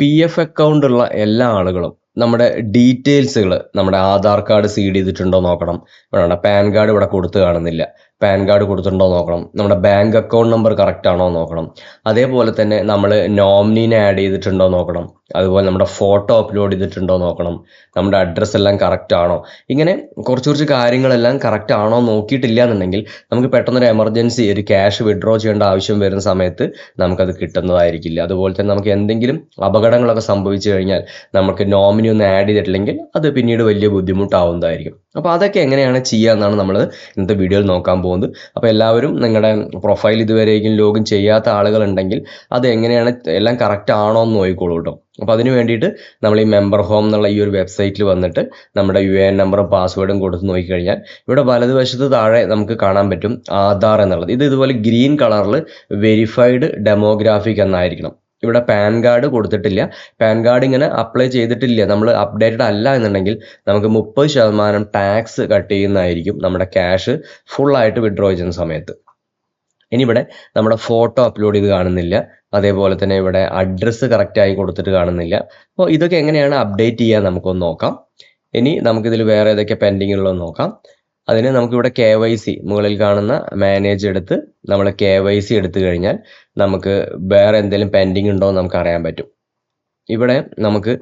P F account ഉള്ള എല്ലാ ആളുകളും നമ്മുടെ ഡീറ്റെയിൽസുകൾ നമ്മുടെ ആധാർ കാർഡ് സീഡ് ചെയ്തിട്ടുണ്ടോ നോക്കണം. ഇവിടെ പാൻ കാർഡ് ഇവിടെ കൊടുത്തു കാണുന്നില്ല. പാൻ കാർഡ് കൊടുത്തിട്ടുണ്ടോ നോക്കണം. നമ്മുടെ ബാങ്ക് അക്കൗണ്ട് നമ്പർ കറക്റ്റ് ആണോ നോക്കണം. അതേപോലെ തന്നെ നമ്മൾ നോമിനീനെ ആഡ് ചെയ്തിട്ടുണ്ടോ നോക്കണം. അതുപോലെ നമ്മുടെ ഫോട്ടോ അപ്ലോഡ് ചെയ്തിട്ടുണ്ടോ നോക്കണം. നമ്മുടെ അഡ്രസ്സ് എല്ലാം കറക്റ്റ് ആണോ. ഇങ്ങനെ കുറച്ച് കുറച്ച് കാര്യങ്ങളെല്ലാം കറക്റ്റ് ആണോ നോക്കിയിട്ടില്ല എന്നുണ്ടെങ്കിൽ നമുക്ക് പെട്ടെന്നൊരു എമർജൻസി ഒരു ക്യാഷ് വിഡ്രോ ചെയ്യേണ്ട ആവശ്യം വരുന്ന സമയത്ത് നമുക്കത് കിട്ടുന്നതായിരിക്കില്ല. അതുപോലെ തന്നെ നമുക്ക് എന്തെങ്കിലും അപകടങ്ങളൊക്കെ സംഭവിച്ചു കഴിഞ്ഞാൽ നമുക്ക് നോമിനി ഒന്ന് ആഡ് ചെയ്തിട്ടില്ലെങ്കിൽ അത് പിന്നീട് വലിയ ബുദ്ധിമുട്ടാവുന്നതായിരിക്കും. അപ്പോൾ അതൊക്കെ എങ്ങനെയാണ് ചെയ്യുക എന്നാണ് നമ്മൾ ഇന്നത്തെ വീഡിയോയിൽ നോക്കാൻ പോകുന്നത്. അപ്പോൾ എല്ലാവരും നിങ്ങളുടെ പ്രൊഫൈൽ ഇതുവരെയും ലോഗിൻ ചെയ്യാത്ത ആളുകളുണ്ടെങ്കിൽ അത് എങ്ങനെയാണ് എല്ലാം കറക്റ്റ് ആണോ എന്ന് നോക്കിക്കോളൂ കേട്ടോ. അപ്പോൾ അതിന് വേണ്ടിയിട്ട് നമ്മൾ ഈ മെമ്പർ ഹോം എന്നുള്ള ഈ ഒരു വെബ്സൈറ്റിൽ വന്നിട്ട് നമ്മുടെ യു എ എൻ നമ്പറും പാസ്വേഡും കൊടുത്ത് നോക്കിക്കഴിഞ്ഞാൽ ഇവിടെ വലതുവശത്ത് താഴെ നമുക്ക് കാണാൻ പറ്റും ആധാർ എന്നുള്ളത്. ഇത് ഇതുപോലെ ഗ്രീൻ കളറിൽ വെരിഫൈഡ് ഡെമോഗ്രാഫിക് എന്നായിരിക്കണം. ഇവിടെ പാൻ കാർഡ് കൊടുത്തിട്ടില്ല. പാൻ കാർഡ് ഇങ്ങനെ അപ്ലൈ ചെയ്തിട്ടില്ല. നമ്മൾ അപ്ഡേറ്റഡ് അല്ല എന്നുണ്ടെങ്കിൽ നമുക്ക് മുപ്പത് ശതമാനം ടാക്സ് കട്ട് ചെയ്യുന്നതായിരിക്കും നമ്മുടെ ക്യാഷ് ഫുള്ളായിട്ട് വിഡ്രോ ചെയ്യുന്ന സമയത്ത്. ഇനി ഇവിടെ നമ്മുടെ ഫോട്ടോ അപ്ലോഡ് ചെയ്ത് കാണുന്നില്ല. അതേപോലെ തന്നെ ഇവിടെ അഡ്രസ്സ് കറക്റ്റായി കൊടുത്തിട്ട് കാണുന്നില്ല. അപ്പോൾ ഇതൊക്കെ എങ്ങനെയാണ് അപ്ഡേറ്റ് ചെയ്യാൻ നമുക്കൊന്ന് നോക്കാം. ഇനി നമുക്കിതിൽ വേറെ ഏതൊക്കെ പെൻഡിങ് ഉള്ളതെന്ന് നോക്കാം. അതിന് നമുക്കിവിടെ കെ വൈ സി മുകളിൽ കാണുന്ന മാനേജ് എടുത്ത് നമ്മൾ കെ വൈ സി എടുത്തു കഴിഞ്ഞാൽ നമുക്ക് വേറെ എന്തെങ്കിലും പെൻഡിങ് ഉണ്ടോ എന്ന് നമുക്ക് അറിയാൻ പറ്റും. ഇവിടെ നമുക്ക്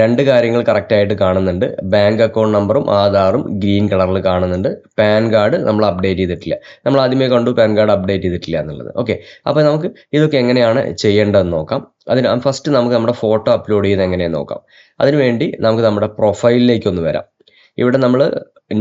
രണ്ട് കാര്യങ്ങൾ കറക്റ്റായിട്ട് കാണുന്നുണ്ട്. ബാങ്ക് അക്കൗണ്ട് നമ്പറും ആധാറും ഗ്രീൻ കളറിൽ കാണുന്നുണ്ട്. പാൻ കാർഡ് നമ്മൾ അപ്ഡേറ്റ് ചെയ്തിട്ടില്ല. നമ്മൾ ആദ്യമേ കണ്ടു പാൻ കാർഡ് അപ്ഡേറ്റ് ചെയ്തിട്ടില്ല എന്നുള്ളത്. ഓക്കെ അപ്പോൾ നമുക്ക് ഇതൊക്കെ എങ്ങനെയാണ് ചെയ്യേണ്ടതെന്ന് നോക്കാം. അതിന് ഫസ്റ്റ് നമുക്ക് നമ്മുടെ ഫോട്ടോ അപ്ലോഡ് ചെയ്യുന്നത് എങ്ങനെയെന്ന് നോക്കാം. അതിനുവേണ്ടി നമുക്ക് നമ്മുടെ പ്രൊഫൈലിലേക്ക് ഒന്ന് വരാം. ഇവിടെ നമ്മൾ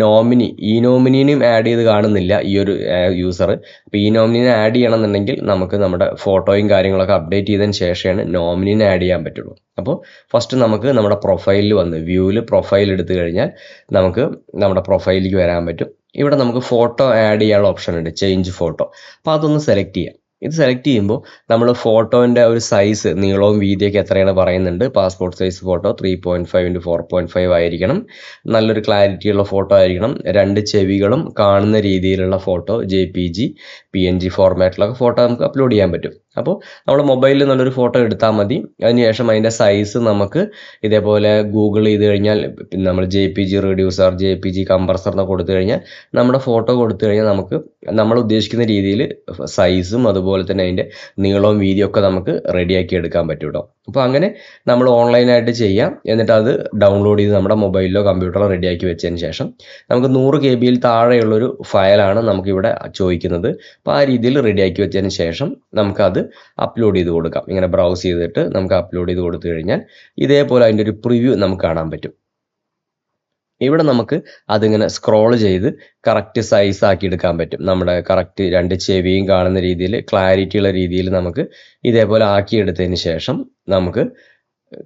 നോമിനി ഈ നോമിനിയും ആഡ് ചെയ്ത് കാണുന്നില്ല ഈ ഒരു യൂസർ അപ്പോൾ ഈ നോമിനിനെ ആഡ് ചെയ്യണമെന്നുണ്ടെങ്കിൽ നമുക്ക് നമ്മുടെ ഫോട്ടോയും കാര്യങ്ങളൊക്കെ അപ്ഡേറ്റ് ചെയ്തതിന് ശേഷമാണ് നോമിനിനെ ആഡ് ചെയ്യാൻ പറ്റുള്ളൂ. അപ്പോൾ ഫസ്റ്റ് നമുക്ക് നമ്മുടെ പ്രൊഫൈലിൽ വന്ന് വ്യൂവിൽ പ്രൊഫൈൽ എടുത്തു കഴിഞ്ഞാൽ നമുക്ക് നമ്മുടെ പ്രൊഫൈലിലേക്ക് വരാൻ പറ്റും. ഇവിടെ നമുക്ക് ഫോട്ടോ ആഡ് ചെയ്യാനുള്ള ഓപ്ഷൻ ഉണ്ട് ചേഞ്ച് ഫോട്ടോ അപ്പോൾ അതൊന്ന് സെലക്ട് ചെയ്യാം. ഇത് സെലക്ട് ചെയ്യുമ്പോൾ നമ്മൾ ഫോട്ടോന്റെ ഒരു സൈസ് നീളവും വീതിയൊക്കെ എത്രയാണ് പറയുന്നുണ്ട്. Passport size photo three point five into four point five ആയിരിക്കണം. നല്ലൊരു ക്ലാരിറ്റി ഉള്ള ഫോട്ടോ ആയിരിക്കണം. രണ്ട് ചെവികളും കാണുന്ന രീതിയിലുള്ള photo J P G P N G ഫോർമാറ്റിലൊക്കെ photo നമുക്ക് അപ്ലോഡ് ചെയ്യാൻ പറ്റും. അപ്പോൾ നമ്മൾ മൊബൈലിൽ നല്ലൊരു ഫോട്ടോ എടുത്താൽ മതി. അതിനുശേഷം അതിന്റെ സൈസ് നമുക്ക് ഇതേപോലെ ഗൂഗിൾ ചെയ്ത് കഴിഞ്ഞാൽ നമ്മൾ J P G reducer J P G compressor എന്നൊക്കെ കൊടുത്തു കഴിഞ്ഞാൽ നമ്മുടെ ഫോട്ടോ കൊടുത്തു കഴിഞ്ഞാൽ നമുക്ക് നമ്മൾ ഉദ്ദേശിക്കുന്ന രീതിയിൽ സൈസും അതുപോലെ തന്നെ അതിന്റെ നീളവും വീതിയും ഒക്കെ നമുക്ക് റെഡിയാക്കി എടുക്കാൻ പറ്റും കേട്ടോ അപ്പോൾ അങ്ങനെ നമ്മൾ ഓൺലൈനായിട്ട് ചെയ്യാം. എന്നിട്ട് അത് ഡൗൺലോഡ് ചെയ്ത് നമ്മുടെ മൊബൈലിലോ കമ്പ്യൂട്ടറിലോ റെഡിയാക്കി വെച്ചതിന് ശേഷം നമുക്ക് നൂറ് കെ ബിയിൽ താഴെയുള്ളൊരു ഫയലാണ് നമുക്കിവിടെ ചോദിക്കുന്നത്. അപ്പോൾ ആ രീതിയിൽ റെഡിയാക്കി വെച്ചതിന് ശേഷം നമുക്കത് അപ്ലോഡ് ചെയ്ത് കൊടുക്കാം. ഇങ്ങനെ ബ്രൗസ് ചെയ്തിട്ട് നമുക്ക് അപ്ലോഡ് ചെയ്ത് കൊടുത്തു കഴിഞ്ഞാൽ ഇതേപോലെ അതിന്റെ ഒരു പ്രിവ്യൂ നമുക്ക് കാണാൻ പറ്റും. ഇവിടെ നമുക്ക് അതിങ്ങനെ സ്ക്രോൾ ചെയ്ത് കറക്റ്റ് സൈസ് ആക്കി എടുക്കാൻ പറ്റും. നമ്മുടെ കറക്റ്റ് രണ്ട് ചെവിയും കാണുന്ന രീതിയിൽ ക്ലാരിറ്റി ഉള്ള രീതിയിൽ നമുക്ക് ഇതേപോലെ ആക്കിയെടുത്തതിന് ശേഷം നമുക്ക്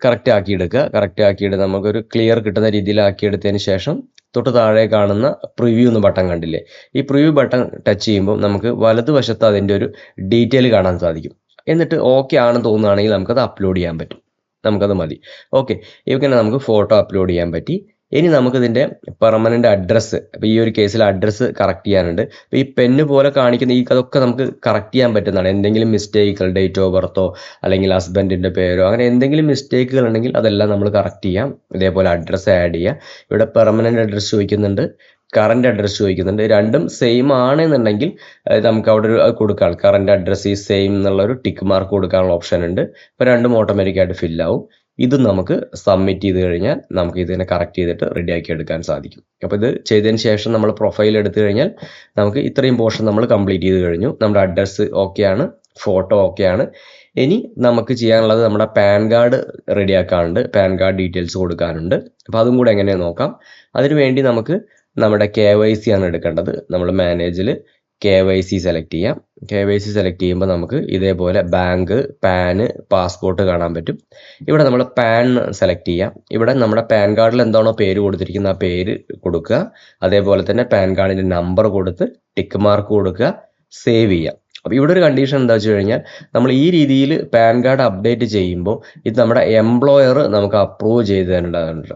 കറക്റ്റ് ആക്കിയെടുക്കുക കറക്റ്റ് ആക്കിയിട്ട് നമുക്കൊരു ക്ലിയർ കിട്ടുന്ന രീതിയിൽ ആക്കിയെടുത്തതിന് ശേഷം തൊട്ട് താഴെ കാണുന്ന പ്രിവ്യൂ എന്ന് ബട്ടൺ കണ്ടില്ലേ? ഈ പ്രിവ്യൂ ബട്ടൺ ടച്ച് ചെയ്യുമ്പോൾ നമുക്ക് വലതുവശത്ത് അതിന്റെ ഒരു ഡീറ്റെയിൽ കാണാൻ സാധിക്കും. എന്നിട്ട് ഓക്കെ ആണെന്ന് തോന്നുകയാണെങ്കിൽ നമുക്കത് അപ്ലോഡ് ചെയ്യാൻ പറ്റും. നമുക്കത് മതി. ഓക്കെ ഇങ്ങനെ നമുക്ക് ഫോട്ടോ അപ്ലോഡ് ചെയ്യാൻ പറ്റി. ഇനി നമുക്കിതിന്റെ പെർമനന്റ് അഡ്രസ്സ് അപ്പോൾ ഈ ഒരു കേസിൽ അഡ്രസ്സ് കറക്റ്റ് ചെയ്യാനുണ്ട്. അപ്പോൾ ഈ പെന്ന് പോലെ കാണിക്കുന്ന ഈ അതൊക്കെ നമുക്ക് കറക്റ്റ് ചെയ്യാൻ പറ്റുന്നതാണ്. എന്തെങ്കിലും മിസ്റ്റേക്കുകൾ ഡേറ്റ് ഓഫ് ബർത്തോ അല്ലെങ്കിൽ ഹസ്ബൻഡിന്റെ പേരോ അങ്ങനെ എന്തെങ്കിലും മിസ്റ്റേക്കുകൾ ഉണ്ടെങ്കിൽ അതെല്ലാം നമ്മൾ കറക്റ്റ് ചെയ്യാം. ഇതേപോലെ അഡ്രസ്സ് ആഡ് ചെയ്യുക ഇവിടെ പെർമനന്റ് അഡ്രസ്സ് ചോദിക്കുന്നുണ്ട്. കറണ്ട് അഡ്രസ്സ് ചോദിക്കുന്നുണ്ട്. രണ്ടും സെയിം ആണെന്നുണ്ടെങ്കിൽ നമുക്ക് അവിടെ ഒരു കൊടുക്കാം. കറണ്ട് അഡ്രസ്സ് ഈ സെയിം എന്നുള്ള ഒരു ടിക്ക് മാർക്ക് കൊടുക്കാനുള്ള ഓപ്ഷൻ ഉണ്ട്. അപ്പോൾ രണ്ടും ഓട്ടോമാറ്റിക്കായിട്ട് ഫില്ലാവും ഇത് നമുക്ക് സബ്മിറ്റ് ചെയ്ത് കഴിഞ്ഞാൽ നമുക്ക് ഇതിനെ കറക്റ്റ് ചെയ്തിട്ട് റെഡിയാക്കി എടുക്കാൻ സാധിക്കും. അപ്പോൾ ഇത് ചെയ്തതിന് ശേഷം നമ്മൾ പ്രൊഫൈൽ എടുത്തു കഴിഞ്ഞാൽ നമുക്ക് ഇത്രയും പോർഷൻ നമ്മൾ കംപ്ലീറ്റ് ചെയ്ത് കഴിഞ്ഞു. നമ്മുടെ അഡ്രസ്സ് ഓക്കെയാണ് ഫോട്ടോ ഓക്കെയാണ് ഇനി നമുക്ക് ചെയ്യാനുള്ളത് നമ്മുടെ പാൻ കാർഡ് റെഡിയാക്കാനുണ്ട് പാൻ കാർഡ് ഡീറ്റെയിൽസ് കൊടുക്കാനുണ്ട്. അപ്പോൾ അതും കൂടെ എങ്ങനെയാണ് നോക്കാം. അതിനു വേണ്ടി നമുക്ക് നമ്മുടെ കെ വൈ സി ആണ് എടുക്കേണ്ടത്. നമ്മൾ മാനേജിൽ കെ വൈ സി സെലക്ട് ചെയ്യാം. കെ വൈ സി സെലക്ട് ചെയ്യുമ്പോൾ നമുക്ക് ഇതേപോലെ ബാങ്ക് പാന് പാസ്പോർട്ട് കാണാൻ പറ്റും. ഇവിടെ നമ്മൾ പാൻ സെലക്ട് ചെയ്യാം. ഇവിടെ നമ്മുടെ പാൻ കാർഡിൽ എന്താണോ പേര് കൊടുത്തിരിക്കുന്ന ആ പേര് കൊടുക്കുക. അതേപോലെ തന്നെ പാൻ കാർഡിന്റെ നമ്പർ കൊടുത്ത് ടിക്ക് മാർക്ക് കൊടുക്കുക. സേവ് ചെയ്യാം. അപ്പോൾ ഇവിടെ ഒരു കണ്ടീഷൻ എന്താ വെച്ച് കഴിഞ്ഞാൽ നമ്മൾ ഈ രീതിയിൽ പാൻ കാർഡ് അപ്ഡേറ്റ് ചെയ്യുമ്പോൾ ഇത് നമ്മുടെ എംപ്ലോയർ നമുക്ക് അപ്രൂവ് ചെയ്ത് തരേണ്ടതുണ്ട്.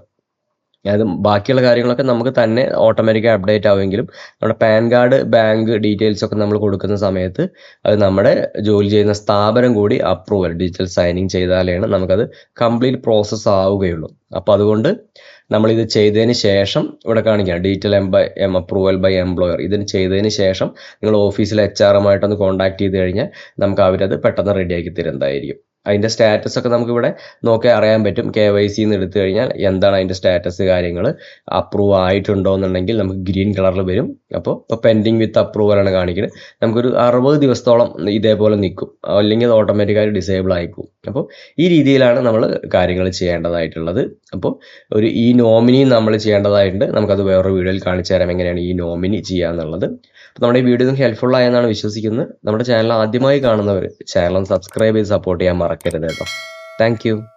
അത് ബാക്കിയുള്ള കാര്യങ്ങളൊക്കെ നമുക്ക് തന്നെ ഓട്ടോമാറ്റിക്കായി അപ്ഡേറ്റ് ആവുമെങ്കിലും നമ്മുടെ പാൻ കാർഡ് ബാങ്ക് ഡീറ്റെയിൽസ് ഒക്കെ നമ്മൾ കൊടുക്കുന്ന സമയത്ത് അത് നമ്മുടെ ജോലി ചെയ്യുന്ന സ്ഥാപനം കൂടി അപ്രൂവൽ ഡിജിറ്റൽ സൈനിങ് ചെയ്താലാണ് നമുക്കത് കംപ്ലീറ്റ് പ്രോസസ്സ് ആവുകയുള്ളൂ. അപ്പോൾ അതുകൊണ്ട് നമ്മൾ ഇത് ചെയ്തതിന് ശേഷം ഇവിടെ കാണിക്കാം. Detail M by M approval by employer ഇതിന് ചെയ്തതിന് ശേഷം നിങ്ങൾ ഓഫീസിൽ എച്ച് ആർ എമ്മായിട്ടൊന്ന് കോൺടാക്ട് ചെയ്ത് കഴിഞ്ഞാൽ നമുക്ക് അവരത് പെട്ടെന്ന് റെഡിയാക്കി തരുന്നതായിരിക്കും. അതിന്റെ സ്റ്റാറ്റസ് ഒക്കെ നമുക്ക് ഇവിടെ നോക്കി അറിയാൻ പറ്റും. കെ വൈ സി എടുത്തു കഴിഞ്ഞാൽ എന്താണ് അതിന്റെ സ്റ്റാറ്റസ് കാര്യങ്ങൾ അപ്രൂവ് ആയിട്ടുണ്ടോ എന്നുണ്ടെങ്കിൽ നമുക്ക് ഗ്രീൻ കളറിൽ വരും. അപ്പോൾ ഇപ്പോൾ പെൻഡിങ് വിത്ത് അപ്രൂവൽ ആണ് കാണിക്കുന്നത് നമുക്കൊരു അറുപത് ദിവസത്തോളം ഇതേപോലെ നിൽക്കും. അല്ലെങ്കിൽ അത് ഓട്ടോമാറ്റിക്കായി ഡിസേബിൾ ആയിക്കും അപ്പോൾ ഈ രീതിയിലാണ് നമ്മൾ കാര്യങ്ങൾ ചെയ്യേണ്ടതായിട്ടുള്ളത്. അപ്പോൾ ഒരു ഈ നോമിനി നമ്മൾ ചെയ്യേണ്ടതായിട്ടുണ്ട്. നമുക്കത് വേറൊരു വീഡിയോയിൽ കാണിച്ചു തരാം എങ്ങനെയാണ് ഈ നോമിനി ചെയ്യുക എന്നുള്ളത്. നമ്മുടെ ഈ വീഡിയോ ഹെൽപ്ഫുൾ ആയെന്നാണ് വിശ്വസിക്കുന്നത്. നമ്മുടെ ചാനൽ ആദ്യമായി കാണുന്നവർ ചാനൽ സബ്സ്ക്രൈബ് ചെയ്ത് സപ്പോർട്ട് ചെയ്യാൻ മറക്കരുത് കേട്ടോ. താങ്ക്